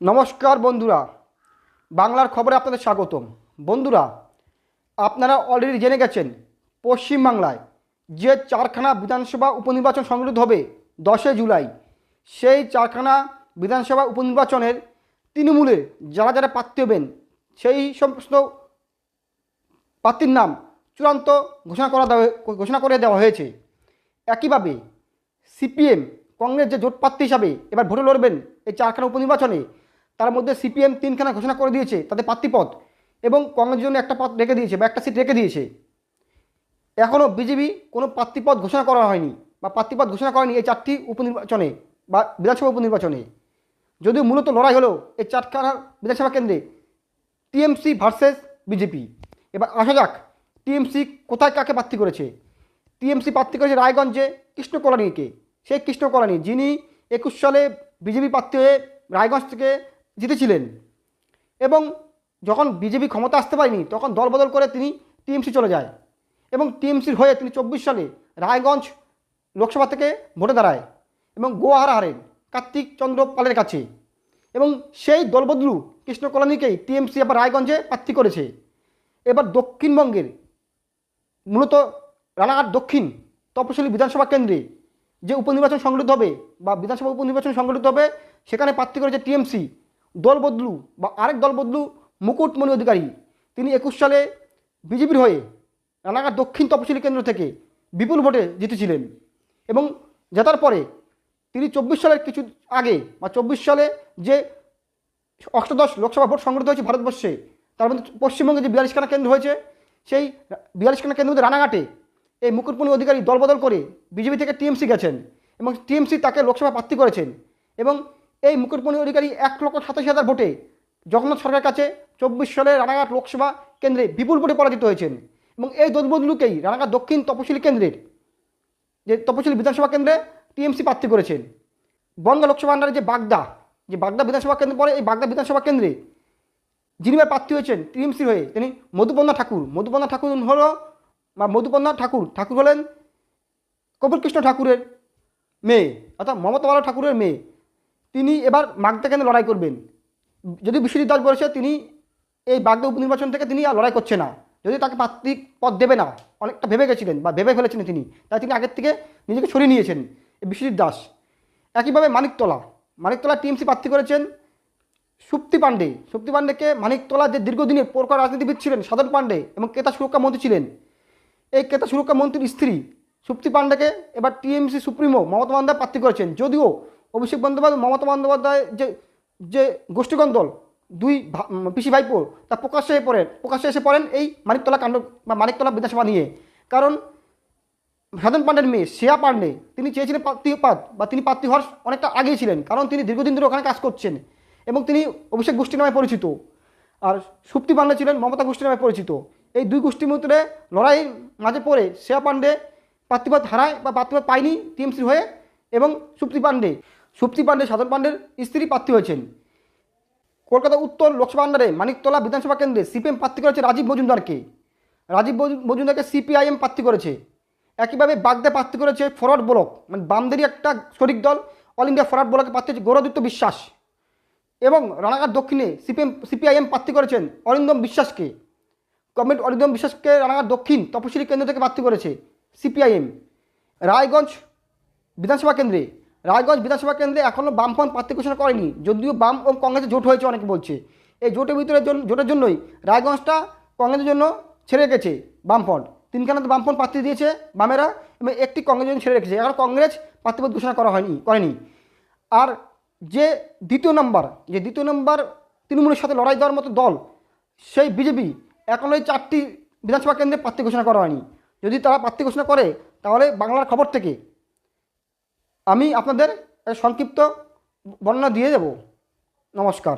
নমস্কার বন্ধুরা, বাংলার খবরে আপনাদের স্বাগতম। বন্ধুরা, আপনারা অলরেডি জেনে গেছেন পশ্চিমবাংলায় যে চারখানা বিধানসভা উপনির্বাচন সংগঠিত হবে দশই জুলাই, সেই চারখানা বিধানসভা উপনির্বাচনের তৃণমূলের যারা যারা প্রার্থী হবেন, সেই সমস্ত প্রার্থীর নাম চূড়ান্ত ঘোষণা করা দেওয়া ঘোষণা করে দেওয়া হয়েছে। একইভাবে সিপিএম, কংগ্রেস যে জোট প্রার্থী হিসাবে এবার ভোটে লড়বেন এই চারখানা উপনির্বাচনে তার মধ্যে সিপিএম তিনখানা ঘোষণা করে দিয়েছে তাদের প্রার্থীপদ এবং কংগ্রেসের জন্য একটা পদ রেখে দিয়েছে বা একটা সিট রেখে দিয়েছে। এখনও বিজেপি কোনো প্রার্থীপদ ঘোষণা করা হয়নি বা প্রার্থীপদ ঘোষণা করেনি এই চারটি উপনির্বাচনে বা বিধানসভা উপনির্বাচনে। যদিও মূলত লড়াই হলো এই চারখানা বিধানসভা কেন্দ্রে টিএমসি ভার্সেস বিজেপি। এবার আসা যাক টিএমসি কোথায় কাকে প্রার্থী করেছে। টিএমসি প্রার্থী করেছে রায়গঞ্জে কৃষ্ণ কল্যাণীকে সেই কৃষ্ণ কল্যাণী যিনি একুশ সালে বিজেপি প্রার্থী হয়ে রায়গঞ্জ থেকে জিতেছিলেন। এবং যখন বিজেপি ক্ষমতা আসতে পারেনি, তখন দলবদল করে তিনি টিএমসি চলে যায়। এবং টিএমসির হয়ে তিনি চব্বিশ সালে রায়গঞ্জ লোকসভা থেকে ভোটে দাঁড়ায় এবং গোয়াহারা হারেন কার্তিক চন্দ্র পালের কাছে। এবং সেই দলবদলু কৃষ্ণ কল্যাণীকেই টিএমসি আবার রায়গঞ্জে প্রার্থী করেছে। এবার দক্ষিণবঙ্গের মূলত রানাঘাট দক্ষিণ তপশিলি বিধানসভা কেন্দ্রে যে উপনির্বাচন সংগঠিত হবে বা বিধানসভা উপনির্বাচন সংগঠিত হবে, সেখানে প্রার্থী করেছে টিএমসি। দল বদলু বা আরেক দল বদলু মুকুটমণি অধিকারী। তিনি একুশ সালে বিজেপির হয়ে রানাঘাট দক্ষিণ তপশিলি কেন্দ্র থেকে বিপুল ভোটে জিতেছিলেন এবং জেতার পরে তিনি চব্বিশ সালের কিছু আগে বা চব্বিশ সালে যে অষ্টাদশ লোকসভা ভোট সংগঠিত হয়েছে ভারতবর্ষে, তার মধ্যে পশ্চিমবঙ্গে যে বিয়াল্লিশখানা কেন্দ্র হয়েছে, সেই বিয়াল্লিশখানা কেন্দ্র মধ্যে রানাঘাটে এই মুকুটমণি অধিকারী দলবদল করে বিজেপি থেকে টিএমসি গেছেন এবং টিএমসি তাকে লোকসভা প্রার্থী করেছেন এবং এই মুকুটমণি অধিকারী এক লক্ষ সাতাশি হাজার ভোটে জগন্নাথ সরকারের কাছে চব্বিশ সালে রানাঘাট লোকসভা কেন্দ্রে বিপুল ভোটে পরাজিত হয়েছেন এবং এই দলবদলুকেই রানাঘাট দক্ষিণ তপশিলি কেন্দ্রের যে তপশিলি বিধানসভা কেন্দ্রে টিএমসি প্রার্থী করেছেন। বঙ্গ লোকসভা আন্ডারে যে বাগদা যে বাগদা বিধানসভা কেন্দ্র পরে এই বাগদা বিধানসভা কেন্দ্রে যিনি প্রার্থী হয়েছেন টিএমসি হয়ে তিনি মধুপর্ণা ঠাকুর। মধুপর্ণা ঠাকুর হল বা মধুপর্ণা ঠাকুর ঠাকুর হলেন কপিল কৃষ্ণ ঠাকুরের মেয়ে অর্থাৎ মমতা বালা ঠাকুরের মেয়ে। তিনি এবার মাগদা কেন লড়াই করবেন। যদি বিশ্বজিৎ দাস বলেছে, তিনি এই বাগদা উপনির্বাচন থেকে তিনি আর লড়াই করছে না। যদি তাকে প্রার্থী পদ দেবে না, অনেকটা ভেবে গেছিলেন বা ভেবে ফেলেছিলেন তিনি, তাই তিনি আগের থেকে নিজেকে সরিয়ে নিয়েছেন বিশ্বজিৎ দাস। একইভাবে মানিকতলা মানিকতলা টিএমসি প্রার্থী করেছেন সুপ্তি পাণ্ডে। সুপ্তি পাণ্ডেকে মানিকতলা যে দীর্ঘদিনের প্রকার রাজনীতিবিদ ছিলেন, সাধন পাণ্ডে এবং ক্রেতা সুরক্ষা মন্ত্রী ছিলেন, এই ক্রেতা সুরক্ষা মন্ত্রীর স্ত্রী সুপ্তি পাণ্ডেকে এবার টিএমসি সুপ্রিমো মমতা বন্দ্যোপাধ্যায় প্রার্থী করেছেন। যদিও অভিষেক বন্দ্যোপাধ্যায়, মমতা বন্দ্যোপাধ্যায় যে যে গোষ্ঠীগণ দল, দুই পিসি ভাইপো, তা প্রকাশ্যে পড়েন, প্রকাশ্যে এসে পড়েন এই মানিকতলা কাণ্ড বা মানিকতলা বিধানসভা নিয়ে। কারণ সাধন পাণ্ডের মেয়ে শ্রেয়া পাণ্ডে, তিনি চেয়েছিলেন পাদ, বা তিনি প্রার্থী হওয়ার অনেকটা আগেই ছিলেন, কারণ তিনি দীর্ঘদিন ধরে ওখানে কাজ করছেন এবং তিনি অভিষেক গোষ্ঠী নামে পরিচিত। আর সুপ্তি পাণ্ডে ছিলেন মমতা গোষ্ঠী নামে পরিচিত। এই দুই গোষ্ঠীর মধ্যে লড়াই মাঝে পড়ে শ্রেয়া পাণ্ডে প্রার্থীপদ হারায় বা প্রার্থীপদ পায়নি, টিএমসির হয়ে, এবং সুপ্তি পাণ্ডে সুপ্তি পাণ্ডে, সাধন পাণ্ডের স্ত্রী প্রার্থী হয়েছেন। কলকাতা উত্তর লোকসভা আন্ডারে মানিকতলা বিধানসভা কেন্দ্রে সিপিএম প্রার্থী করেছে রাজীব মজুমদারকে। রাজীব মজু- মজুমদারকে সিপিআইএম প্রার্থী করেছে। একইভাবে বাগদা প্রার্থী করেছে ফরওয়ার্ড ব্লক মানে বামদেরই একটা শরিক দল, অল ইন্ডিয়া ফরওয়ার্ড ব্লকে প্রার্থী হচ্ছে গৌরদত্ত বিশ্বাস। এবং রানাঘাট দক্ষিণে সিপিএম, সিপিআইএম প্রার্থী করেছেন অরিন্দম বিশ্বাসকে। গভর্নমেন্ট অরিন্দম বিশ্বাসকে রানাঘাট দক্ষিণ তপশিলি কেন্দ্র থেকে প্রার্থী করেছে সিপিআইএম। রায়গঞ্জ বিধানসভা কেন্দ্রে রায়গঞ্জ বিধানসভা কেন্দ্রে এখনও বামফ্রন্ট প্রার্থী ঘোষণা করেনি। যদিও বাম ও কংগ্রেসের জোট হয়েছে অনেকে বলছে। এই জোটের ভিতরে জোটের জন্যই রায়গঞ্জটা কংগ্রেসের জন্য ছেড়ে রেখেছে বামফ্রন্ট তিনখানা তো বামফ্রন্ট প্রার্থী দিয়েছে বামেরা, এবং একটি কংগ্রেসের জন্য ছেড়ে রেখেছে। এখন কংগ্রেস প্রার্থীপদ ঘোষণা করা হয়নি করেনি। আর যে দ্বিতীয় নম্বর, যে দ্বিতীয় নম্বর তৃণমূলের সাথে লড়াই দেওয়ার মতো দল, সেই বিজেপি এখন ওই চারটি বিধানসভা কেন্দ্রে প্রার্থী ঘোষণা করা হয়নি। যদি তারা প্রার্থী ঘোষণা করে, তাহলে বাংলার খবর থেকে আমি আপনাদের সংক্ষিপ্ত বর্ণনা দিয়ে দেব। নমস্কার।